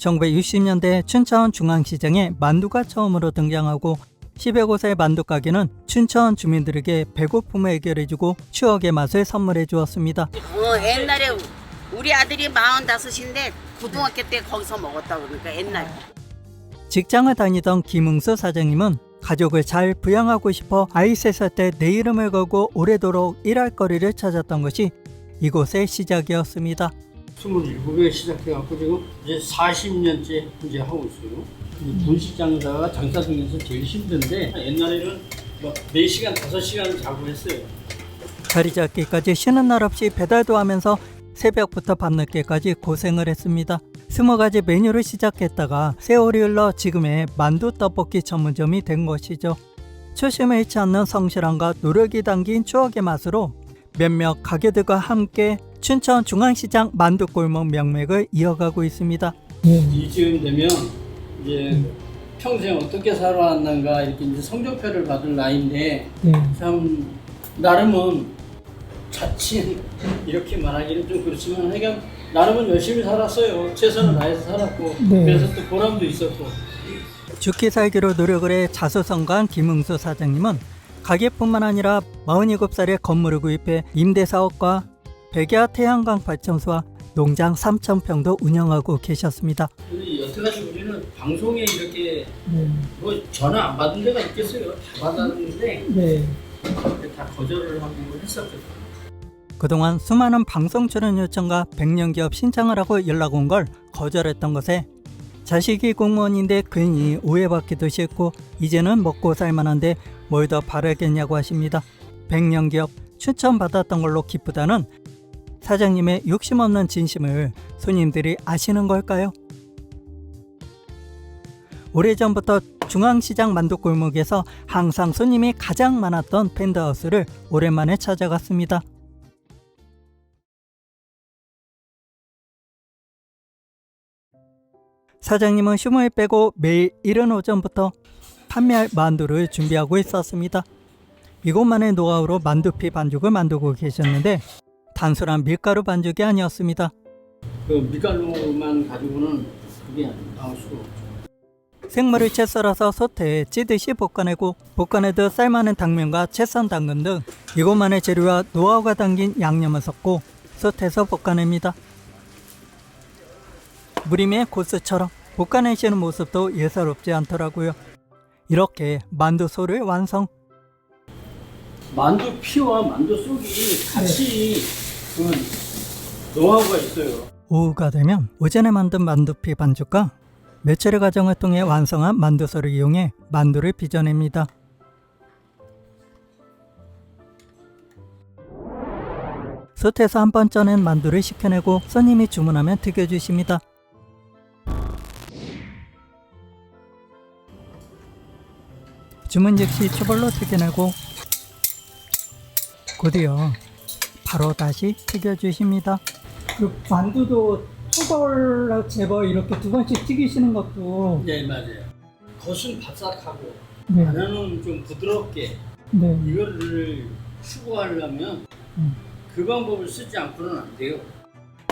1960년대 춘천 중앙시장에 만두가 처음으로 등장하고 10여 곳의 만두 가게는 춘천 주민들에게 배고픔을 해결해주고 추억의 맛을 선물해 주었습니다. 어, 옛날에 우리 아들이 45인데 고등학교 때 거기서 먹었다고 그러니까 옛날에. 직장을 다니던 김웅수 사장님은 가족을 잘 부양하고 싶어 아이 셋을 때 내 이름을 걸고 오래도록 일할 거리를 찾았던 것이 이곳의 시작이었습니다. 27에 시작해갖고 지금 이제 40년째 이제 하고 있어요. 이 분식 장사가 장사 중에서 제일 힘든데 옛날에는 막 4시간, 5시간 자고 했어요. 자리 잡기까지 쉬는 날 없이 배달도 하면서 새벽부터 밤늦게까지 고생을 했습니다. 스무 가지 메뉴를 시작했다가 세월이 흘러 지금의 만두 떡볶이 전문점이 된 것이죠. 초심을 잃지 않는 성실함과 노력이 담긴 추억의 맛으로 몇몇 가게들과 함께 춘천 중앙시장 만두골목 명맥을 이어가고 있습니다. 이쯤 되면 이제 평생 어떻게 살아왔는가 이렇게 이제 성적표를 받을 나이인데 참 나름은 자칫 이렇게 말하기는 좀 그렇지만 하여간 나름은 열심히 살았어요. 최선을 다해서 살았고 그래서 또 보람도 있었고 죽기 살기로 노력을 해 자수성가한 김흥수 사장님은 가게뿐만 아니라 47살에 건물을 구입해 임대사업과 백야 태양광 발전소와 농장 3,000평도 운영하고 계셨습니다. 여태까지 우리는 방송에 이렇게 뭐 전화 안 받은 데가 있겠어요. 다 받았는데 다 거절을 하고 했었거든요. 그동안 수많은 방송 출연 요청과 백년 기업 신청을 하고 연락 온 걸 거절했던 것에 자식이 공무원인데 괜히 오해받기도 싫고 이제는 먹고 살만한데 뭘 더 바라겠냐고 하십니다. 백년 기업 추천받았던 걸로 기쁘다는 사장님의 욕심 없는 진심을 손님들이 아시는 걸까요? 오래전부터 중앙시장 만두골목에서 항상 손님이 가장 많았던 펜드하우스를 오랜만에 찾아갔습니다. 사장님은 휴무일 빼고 매일 이른 오전부터 판매할 만두를 준비하고 있었습니다. 이곳만의 노하우로 만두피 반죽을 만들고 계셨는데 단순한 밀가루 반죽이 아니었습니다. 그 밀가루만 가지고는 그게 나올 수가 없죠. 생물을 채 썰어서 솥에 찌듯이 볶아내고 볶아내듯 삶아낸 당면과 채썬 당근 등 이곳만의 재료와 노하우가 담긴 양념을 섞고 솥에서 볶아냅니다. 무림의 고스처럼 볶아내시는 모습도 예사롭지 않더라고요. 이렇게 만두소를 완성. 만두 피와 만두 속이 같이 그 노하우가 있어요. 오후가 되면 오전에 만든 만두피 반죽과 며칠의 과정을 통해 완성한 만두소를 이용해 만두를 빚어냅니다. 솥에서 한 번 쪄낸 만두를 식혀내고 손님이 주문하면 튀겨주십니다. 주문 즉시 초벌로 튀겨내고 곧이어 바로 다시 튀겨주십니다. 그 만두도 초벌 제버 이렇게 두 번씩 튀기시는 것도 네 맞아요. 겉은 바삭하고 네, 안에는 좀 부드럽게 네. 이거를 추구하려면 음. 그 방법을 쓰지 않고는 안 돼요.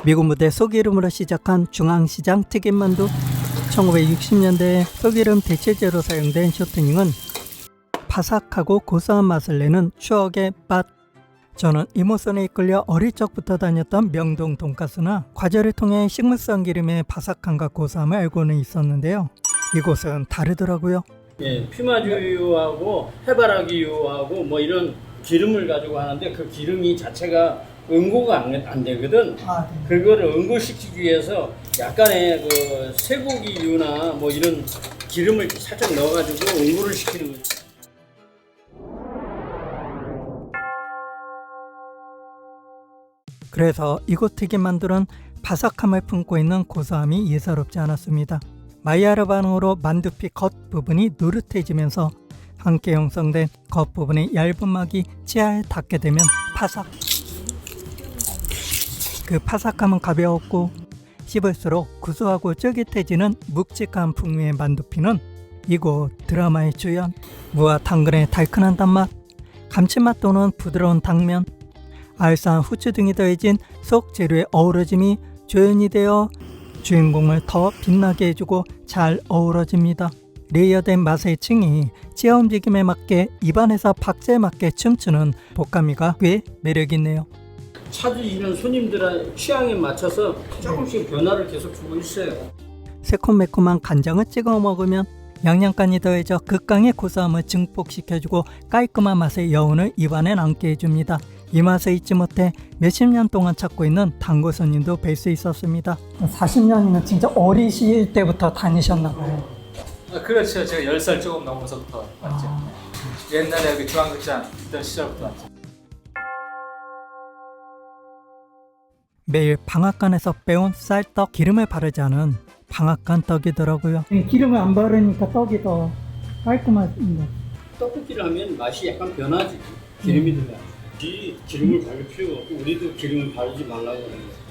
미국 무대 소기름으로 시작한 중앙시장 튀김만두 1960년대에 소기름 대체제로 사용된 쇼트닝은 바삭하고 고소한 맛을 내는 추억의 맛 저는 이모선에 이끌려 어릴 적부터 다녔던 명동 돈가스나 과자를 통해 식물성 기름의 바삭함과 고소함을 알고는 있었는데요 이곳은 다르더라고요 예, 피마주유하고 해바라기유하고 뭐 이런 기름을 가지고 하는데 그 기름이 자체가 응고가 안, 안 되거든. 아, 그거를 응고시키기 위해서 약간의 그 쇠고기유나 뭐 이런 기름을 살짝 넣어가지고 응고를 시키는 거죠. 그래서 이곳 튀김 만두는 바삭함을 품고 있는 고소함이 예사롭지 않았습니다. 마이야르 반응으로 만두피 겉 부분이 노릇해지면서 함께 형성된 겉 부분의 얇은 막이 치아에 닿게 되면 파삭. 그 파삭함은 가벼웠고 씹을수록 구수하고 쫄깃해지는 묵직한 풍미의 만두피는 이곳 드라마의 주연 무와 당근의 달큰한 단맛 감칠맛 도는 부드러운 당면 알싸한 후추 등이 더해진 속 재료의 어우러짐이 조연이 되어 주인공을 더 빛나게 해주고 잘 어우러집니다. 레이어된 맛의 층이 치아 움직임에 맞게 입안에서 박자에 맞게 춤추는 복감미가 꽤 매력있네요. 찾으시는 손님들의 취향에 맞춰서 조금씩 변화를 계속 주고 있어요. 새콤매콤한 간장을 찍어 먹으면 양념간이 더해져 극강의 고소함을 증폭시켜주고 깔끔한 맛의 여운을 입안에 남게 해줍니다. 이 맛을 잊지 못해 몇십 년 동안 찾고 있는 단골 손님도 뵐 수 있었습니다. 40년이면 진짜 어리실 때부터 다니셨나 봐요. 아, 그렇죠. 제가 10살 조금 넘어서부터 왔죠. 아. 옛날에 여기 중앙극장 있던 시절부터 왔죠. 매일 방앗간에서 빼온 쌀떡 기름을 바르지 않은 방앗간 떡이더라고요. 기름을 안 바르니까 떡이 더 깔끔한 떡볶이를 하면 맛이 약간 변하지. 기름이 들어 가. 이 기름을 바를 필요가 없고 우리도 기름을 바르지 말라고 하는 거예요.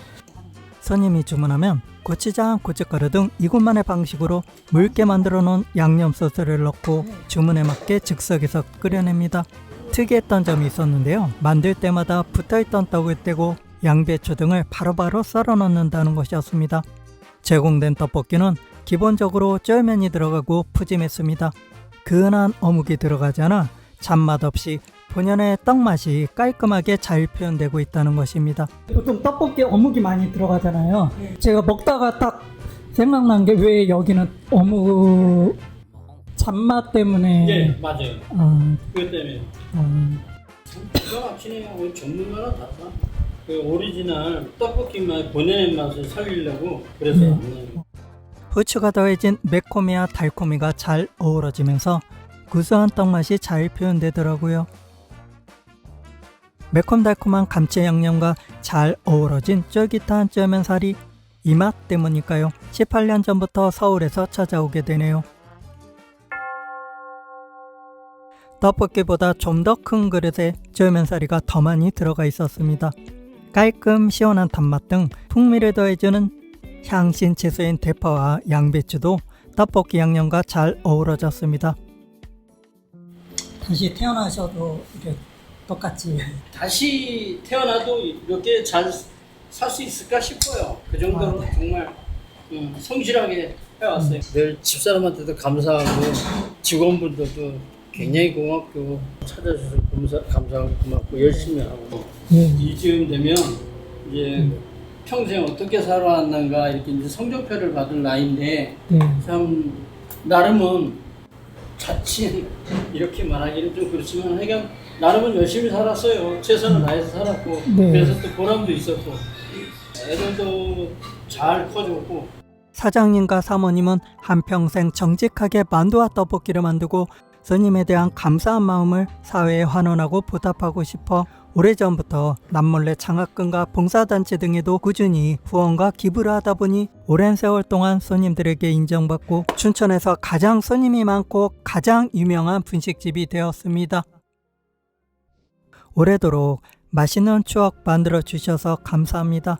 손님이 주문하면 고추장, 고춧가루 등 이곳만의 방식으로 묽게 만들어 놓은 양념 소스를 넣고 주문에 맞게 즉석에서 끓여냅니다. 특이했던 점이 있었는데요. 만들 때마다 붙어있던 떡을 떼고 양배추 등을 바로바로 썰어 넣는다는 것이었습니다. 제공된 떡볶이는 기본적으로 쫄면이 들어가고 푸짐했습니다. 근한 어묵이 들어가지 않아 잔맛 없이 본연의 떡 맛이 깔끔하게 잘 표현되고 있다는 것입니다. 보통 떡볶이 어묵이 많이 들어가잖아요. 제가 먹다가 딱 생각난 게 왜 여기는 어묵 잔맛 때문에 네, 맞아요. 아, 그것 때문에. 아, 기가 막히네요. 우리 전문가는 다 사. 그 오리지널 떡볶이만 본연의 맛을 살리려고 그래서 네. 안. 후추가 더해진 매콤이와 달콤이가 잘 어우러지면서 구수한 떡 맛이 잘 표현되더라고요. 매콤달콤한 감채 양념과 잘 어우러진 쫄깃한 쫄면살이 이 맛 때문일까요? 18년 전부터 서울에서 찾아오게 되네요. 떡볶이보다 좀 더 큰 그릇에 쫄면사리가 더 많이 들어가 있었습니다. 깔끔 시원한 단맛 등 풍미를 더해주는 향신 채소인 대파와 양배추도 떡볶이 양념과 잘 어우러졌습니다. 다시 태어나셔도 이렇게 똑같이 다시 태어나도 이렇게 잘 살 수 있을까 싶어요. 그 정도로 아, 네. 정말 음, 성실하게 해왔어요. 늘 집사람한테도 감사하고 직원분들도 굉장히 고맙고 찾아주셔서 감사, 감사하고 고맙고 열심히 하고 예. 이쯤 되면 이제 평생 어떻게 살아왔는가 이렇게 이제 성적표를 받을 나이인데 예. 참 나름은 자칫 이렇게 말하기는 좀 그렇지만 하여간 나름은 열심히 살았어요. 최선을 다해서 살았고 네. 그래서 또 보람도 있었고 애들도 잘 커졌고 사장님과 사모님은 한평생 정직하게 만두와 떡볶이를 만들고 스님에 대한 감사한 마음을 사회에 환원하고 보답하고 싶어 오래전부터 남몰래 장학금과 봉사단체 등에도 꾸준히 후원과 기부를 하다 보니 오랜 세월 동안 손님들에게 인정받고 춘천에서 가장 손님이 많고 가장 유명한 분식집이 되었습니다. 오래도록 맛있는 추억 만들어 주셔서 감사합니다.